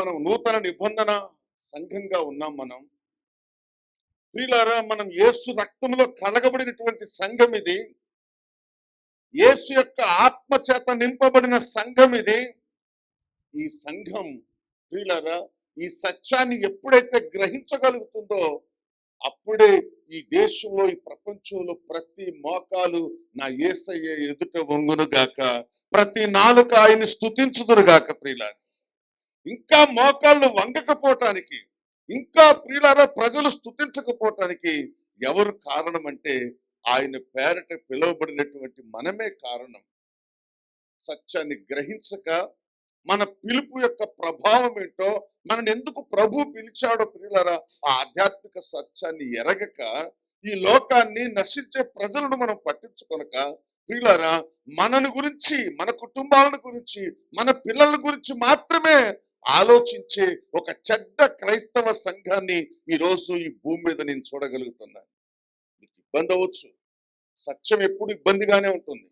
మనం నూతన నిబంధన సంఘంగా ఉన్నాం మనం. ప్రియులారా మనం యేసు రక్తంలో కలగబడినటువంటి సంఘం ఇది. యేసు యొక్క ఆత్మ చేత నింపబడిన సంఘం ఇది. ఈ సంఘం ప్రియులారా ఈ సత్యాన్ని ఎప్పుడైతే గ్రహించగలుగుతుందో అప్పుడే ఈ దేశంలో ఈ ప్రపంచంలో ప్రతి మోకాలు నా ఏసయ్య ఎదుట వంగును గాక. ప్రతి నాలుక ఆయన్ని స్థుతించుదురుగాక ప్రియులారా. ఇంకా మోకాళ్ళు వంగకపోవటానికి ఇంకా ప్రియులారా ప్రజలు స్తుతించకపోవటానికి ఎవరు కారణం అంటే ఆయన పేరట పిలువబడినటువంటి మనమే కారణం. సత్యాన్ని గ్రహించక మన పిలుపు యొక్క ప్రభావం ఏంటో మనని ఎందుకు ప్రభు పిలిచాడో ప్రియులారా ఆ ఆధ్యాత్మిక సత్యాన్ని ఎరగక ఈ లోకాన్ని నశించే ప్రజలను మనం పట్టించుకొనక ప్రియులారా మనను గురించి మన కుటుంబాలను గురించి మన పిల్లల గురించి మాత్రమే ఆలోచించే ఒక చెడ్డ క్రైస్తవ సంఘాన్ని ఈ రోజు ఈ భూమి మీద నేను చూడగలుగుతున్నాను మీకు ఇబ్బంది అవ్వచ్చు. సత్యం ఎప్పుడు ఇబ్బందిగానే ఉంటుంది.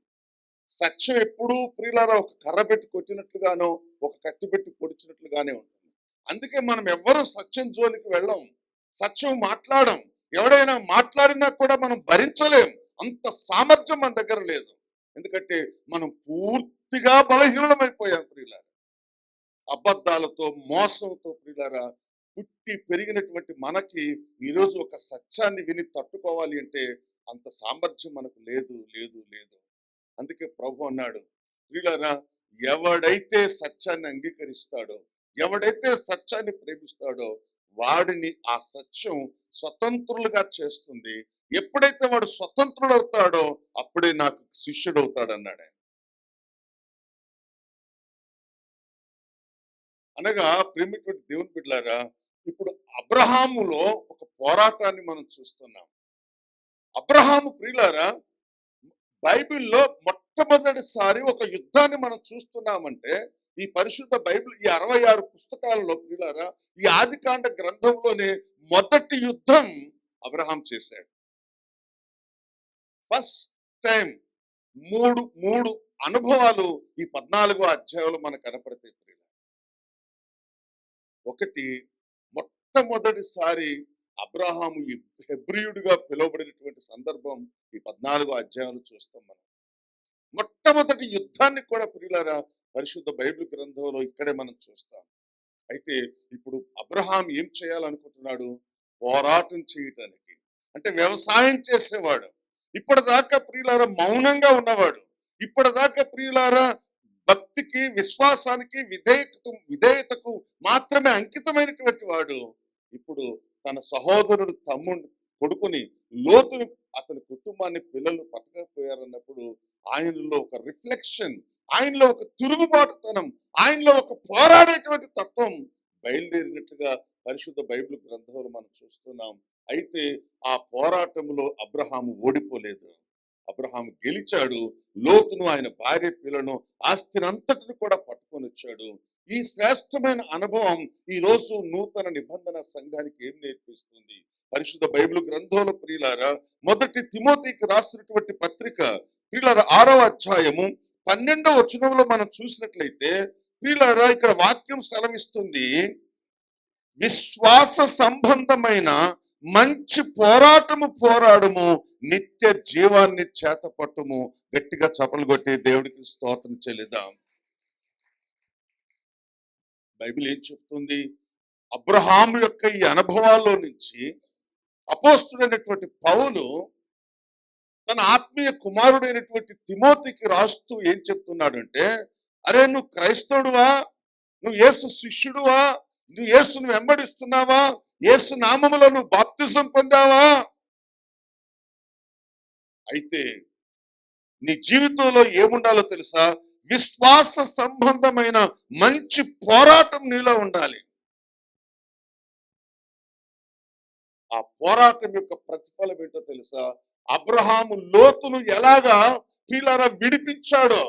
సత్యం ఎప్పుడూ ప్రియులారా ఒక కర్ర పెట్టి కొట్టినట్లుగానో ఒక కత్తి పెట్టి పొడిచినట్లుగానే ఉంటుంది. అందుకే మనం ఎవ్వరూ సత్యం జోలికి వెళ్ళం. సత్యం మాట్లాడం. ఎవడైనా మాట్లాడినా కూడా మనం భరించలేం. అంత సామర్థ్యం మన దగ్గర లేదు. ఎందుకంటే మనం పూర్తిగా బలహీనమైపోయాం ప్రియులారా. అబద్ధాలతో మోసంతో ప్రియులారా పుట్టి పెరిగినటువంటి మనకి ఈరోజు ఒక సత్యాన్ని విని తట్టుకోవాలి అంటే అంత సామర్థ్యం మనకు లేదు లేదు లేదు. అందుకే ప్రభు అన్నాడు ప్రియులారా ఎవడైతే సత్యాన్ని అంగీకరిస్తాడో ఎవడైతే సత్యాన్ని ప్రేమిస్తాడో వాడిని ఆ సత్యం స్వతంత్రులుగా చేస్తుంది. ఎప్పుడైతే వాడు స్వతంత్రుడు అవుతాడో అప్పుడే నాకు శిష్యుడు అన్నాడు అనగా ప్రేమిటువంటి దేవుని బిడ్డలారా ఇప్పుడు అబ్రహాములో ఒక పోరాటాన్ని మనం చూస్తున్నాం. అబ్రహాము ప్రియులారా బైబిల్లో మొట్టమొదటిసారి ఒక యుద్ధాన్ని మనం చూస్తున్నామంటే ఈ పరిశుద్ధ బైబిల్ ఈ అరవై ఆరు పుస్తకాలలో ప్రియులారా ఈ ఆదికాండ గ్రంథంలోనే మొదటి యుద్ధం అబ్రహాం చేశాడు. ఫస్ట్ టైం మూడు మూడు అనుభవాలు ఈ పద్నాలుగో అధ్యాయంలో మనకు కనపడతాయి ఒకటి మొట్టమొదటిసారి అబ్రహాము ఈ హెబ్రియుడిగా పిలువబడినటువంటి సందర్భం ఈ పద్నాలుగో అధ్యాయాలు చూస్తాం మనం. మొట్టమొదటి యుద్ధాన్ని కూడా ప్రియులారా పరిశుద్ధ బైబిల్ గ్రంథంలో ఇక్కడే మనం చూస్తాం. అయితే ఇప్పుడు అబ్రహాం ఏం చేయాలనుకుంటున్నాడు? పోరాటం చేయటానికి. అంటే వ్యవసాయం చేసేవాడు. ఇప్పటిదాకా ప్రియులారా మౌనంగా ఉన్నవాడు. ఇప్పటిదాకా ప్రియులారా భక్తికి విశ్వాసానికి విధేయత విధేయతకు మాత్రమే అంకితమైనటువంటి వాడు. ఇప్పుడు తన సహోదరుడు తమ్ముడు కొడుకుని లోతుని అతని కుటుంబాన్ని పిల్లలు పట్టకపోయారన్నప్పుడు ఆయనలో ఒక రిఫ్లెక్షన్ ఆయనలో ఒక తిరుగుబాటుతనం ఆయనలో ఒక పోరాడేటువంటి తత్వం బయలుదేరినట్టుగా పరిశుద్ధ బైబిల్ గ్రంథంలో మనం చూస్తున్నాం. అయితే ఆ పోరాటంలో అబ్రహాము ఓడిపోలేదు. అబ్రహాం గెలిచాడు లోతును ఆయన భార్య పిల్లను ఆస్తిని అంతటిని కూడా పట్టుకొని వచ్చాడు. ఈ శ్రేష్టమైన అనుభవం ఈ రోజు నూతన నిబంధన సంఘానికి ఏం నేర్పిస్తుంది? పరిశుద్ధ బైబిల్ గ్రంథంలో ప్రియులారా మొదటి తిమోతికి రాసినటువంటి పత్రిక ప్రియులారా ఆరవ అధ్యాయము పన్నెండవ వచనంలో మనం చూసినట్లయితే ప్రియులారా ఇక్కడ వాక్యం సెలవిస్తుంది విశ్వాస సంబంధమైన మంచి పోరాటము పోరాడము నిత్య జీవాన్ని చేతపట్టుము. గట్టిగా చపలు కొట్టి దేవుడికి స్తోత్రం చెల్లిదాం బైబిల్ ఏం చెప్తుంది? అబ్రహాం యొక్క ఈ అనుభవాల్లో నుంచి అపోస్తుడైనటువంటి పౌలు తన ఆత్మీయ కుమారుడైనటువంటి తిమోతికి రాస్తూ ఏం చెప్తున్నాడంటే అరే నువ్వు క్రైస్తవుడువా? నువ్వు యేసు శిష్యుడువా? నువ్వు ఏసును వెంబడిస్తున్నావా? ఏసు నామములో నువ్వు బాప్తిజం పొందావా? అయితే నీ జీవితంలో ఏముండాలో తెలుసా? విశ్వాస సంబంధమైన మంచి పోరాటం నీలో ఉండాలి. ఆ పోరాటం యొక్క ప్రతిఫలం ఏంటో తెలుసా? అబ్రహాము లోతును ఎలాగా పీలరా విడిపించాడో?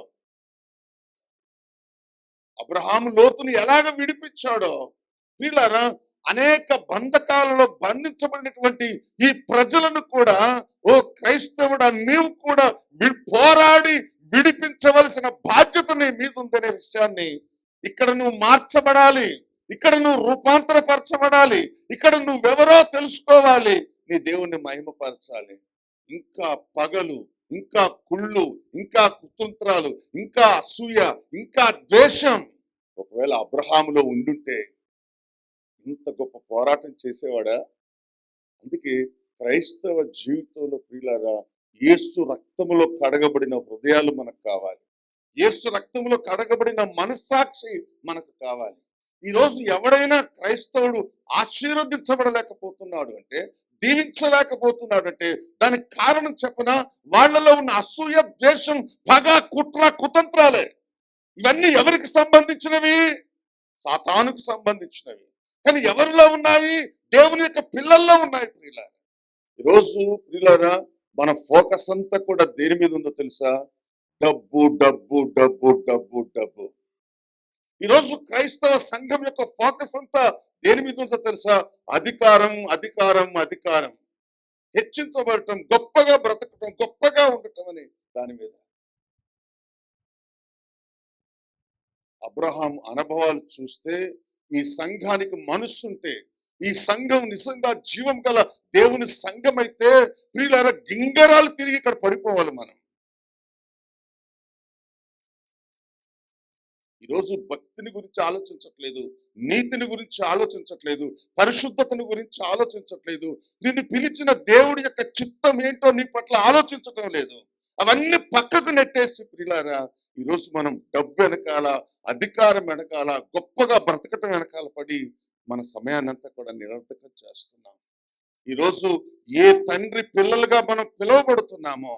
అబ్రహాము లోతును ఎలాగ విడిపించాడో? పీలరా అనేక బంధకాలలో బంధించబడినటువంటి ఈ ప్రజలను కూడా ఓ క్రైస్తవుడా నీవు కూడా పోరాడి విడిపించవలసిన బాధ్యత నీ మీద ఉందనే విషయాన్ని ఇక్కడ నువ్వు మార్చబడాలి. ఇక్కడ నువ్వు రూపాంతరపరచబడాలి. ఇక్కడ నువ్వెవరో తెలుసుకోవాలి. నీ దేవుణ్ణి మహిమపరచాలి. ఇంకా పగలు ఇంకా కుళ్ళు ఇంకా కుతంత్రాలు ఇంకా అసూయ ఇంకా ద్వేషం. ఒకవేళ అబ్రహాములో ఉండుంటే ఇంత గొప్ప పోరాటం చేసేవాడా? అందుకే క్రైస్తవ జీవితంలో ప్రియులారా యేసు రక్తములో కడగబడిన హృదయాలు మనకు కావాలి. యేసు రక్తములో కడగబడిన మనస్సాక్షి మనకు కావాలి. ఈ రోజు ఎవడైనా క్రైస్తవుడు ఆశీర్వదించబడలేకపోతున్నాడు అంటే దీవించలేకపోతున్నాడు అంటే దానికి కారణం చెప్పన? వాళ్ళలో ఉన్న అసూయ ద్వేషం పగ కుట్ర కుతంత్రాలే. ఇవన్నీ ఎవరికి సంబంధించినవి? సాతానుకు సంబంధించినవి. కానీ ఎవరిలో ఉన్నాయి? దేవుని యొక్క పిల్లల్లో ఉన్నాయి ప్రియులారా. ఈరోజు ప్రియులారా మన ఫోకస్ అంతా కూడా దేని మీద ఉందో తెలుసా? డబ్బు డబ్బు డబ్బు డబ్బు డబ్బు. ఈరోజు క్రైస్తవ సంఘం యొక్క ఫోకస్ అంతా దేని మీద ఉందో తెలుసా? అధికారం అధికారం అధికారం. హెచ్చించబడటం గొప్పగా బ్రతకటం గొప్పగా ఉండటం అని దాని మీద. అబ్రహాం అనుభవాలు చూస్తే ఈ సంఘానికి మనస్సుంటే ఈ సంఘం నిజంగా జీవం గల దేవుని సంఘం అయితే ప్రియులారా గింగరాలు తిరిగి ఇక్కడ పడిపోవాలి మనం. ఈరోజు భక్తిని గురించి ఆలోచించట్లేదు నీతిని గురించి ఆలోచించట్లేదు పరిశుద్ధతని గురించి ఆలోచించట్లేదు. నిన్ను పిలిచిన దేవుడి యొక్క చిత్తం ఏంటో నీ పట్ల ఆలోచించటం లేదు. అవన్నీ పక్కకు నెట్టేసి ప్రియులారా ఈరోజు మనం డబ్బు వెనకాల అధికారం వెనకాల గొప్పగా బ్రతకటం వెనకాల పడి మన సమయాన్ని అంతా కూడా నిరర్థకం చేస్తున్నాం. ఈరోజు ఏ తండ్రి పిల్లలుగా మనం పిలువబడుతున్నామో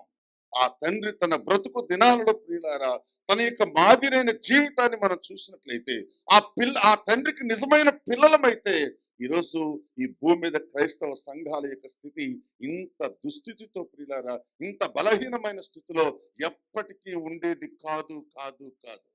ఆ తండ్రి తన బ్రతుకు దినాలలో ప్రియులారా తన యొక్క మాదిరైన జీవితాన్ని మనం చూసినట్లయితే ఆ పిల్ల ఆ తండ్రికి నిజమైన పిల్లలమైతే ఈరోజు ఈ భూమి మీద క్రైస్తవ సంఘాల యొక్క స్థితి ఇంత దుస్థితితో ప్రియులారా ఇంత బలహీనమైన స్థితిలో ఎప్పటికీ ఉండేది కాదు కాదు కాదు.